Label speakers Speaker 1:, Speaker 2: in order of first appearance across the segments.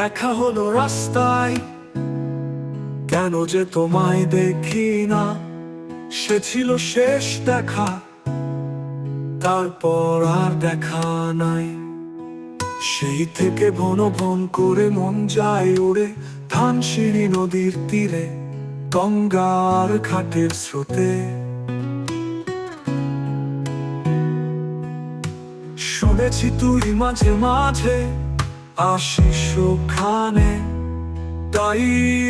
Speaker 1: দেখা হলো রাস্তায়। কেন যে তোমায় দেখি না? সে ছিল শেষ দেখা। তারপর আর দেখা নাই। সেই থেকে বন বন করে মন যায় উড়ে ধানসিঁড়ি নদীর তীরে, গঙ্গার ঘাটের স্রোতে। শুনেছি তুই মাঝে মাঝে ওখানে, তাই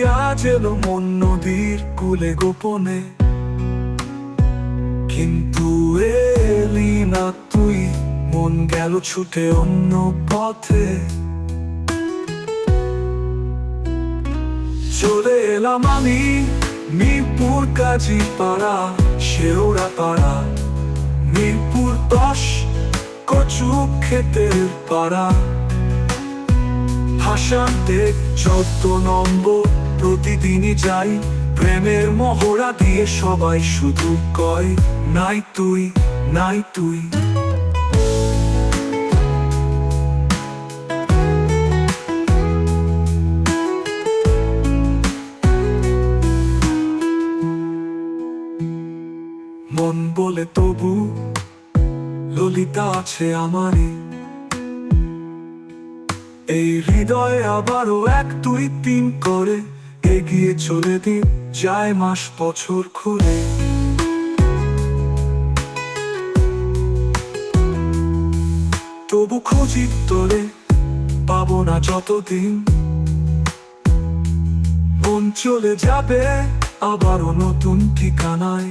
Speaker 1: আজ এলো মন নদীর কুলে গোপনে। কিন্তু এলি না তুই, মন গেল ছুটে অন্য পথে। চলে এলাম আমি মিরপুর কাজী পাড়া শেওড়া পাড়া। মিরপুর দশ কচু ক্ষেতের পাড়া। ভাষাতে চোদ্দ নম্বর প্রতিদিনই যাই। প্রেমের মহড়া দিয়ে সবাই শুধু কয়, নাই তুই নাই তুই। মন বলে তবু ললিতা আছে আমারই এই হৃদয়ে আবারও এক, দুই, তিন করে। এগিয়ে চলে দিন, যায় মাস, বছর ঘুরে তবু খুঁজি তোরে পাবো না যতদিন। মন চলে যাবে আবারও নতুন ঠিকানায়।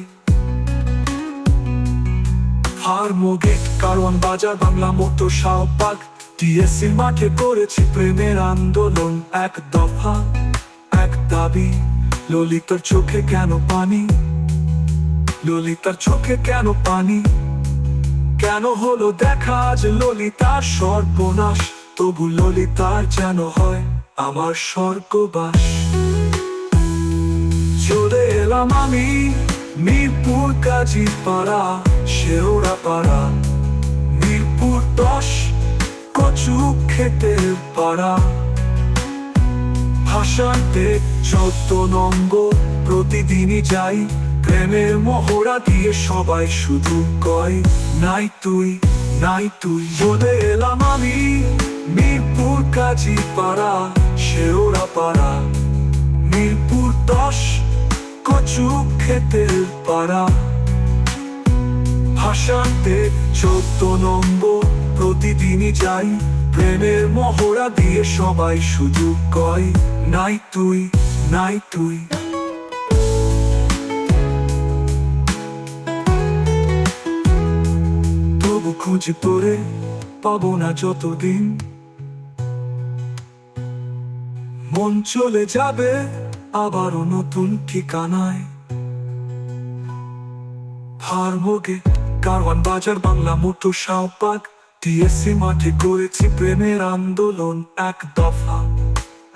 Speaker 1: ফার্মোগেট কারণ বাজার, বাংলা মতো শাহবাগ। টিএসসি মাঠে করেছি প্রেমের আন্দোলন। এক দফা, এক দাবি, ললিতার চোখে কেন পানি? ললিতার চোখে কেন পানি? কেন হলো দেখা আজ ললিতার সর্বনাশ? তবু ললিতার যেন হয় আমার স্বর্গবাস। চলে এলাম আমি মিরপুর কাজী পাড়া, শেওড়া পাড়া। পাড়া। ভাষাতে চোদ্দ নম্বর প্রতিদিনই যাই। প্রেমের মহড়া দিয়ে সবাই শুধু কয়, নাই তুই নাই তুই। বলে এলাম আমি মিরপুর কাজী পাড়া, শেওড়া পাড়া। মিরপুর দশ, কচু খেতের পাড়া। ভাষাতে চোদ্দ নম্বর প্রতিদিনই যাই। প্রেমের মহড়া দিয়ে সবাই শুধু কয়, নাই তুই নাই তুই। তবু খুঁজে পড়ে পাবো না যতদিন। মন চলে যাবে আবারও নতুন ঠিকানায়। ফার্মোগে কারওয়ান বাজার, বাংলা মোটর শাহবাগ টিএসসি মাঠে করেছি প্রেমের আন্দোলন। এক দফা,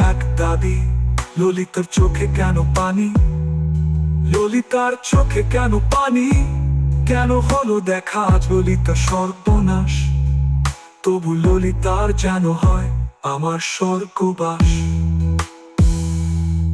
Speaker 1: এক দাবি, ললিতার চোখে কেন পানি? ললিতার চোখে কেন পানি? কেন হলো দেখা? আজ ললিতা সর্বনাশ। তবু ললিতার যেন হয় আমার স্বর্গবাস।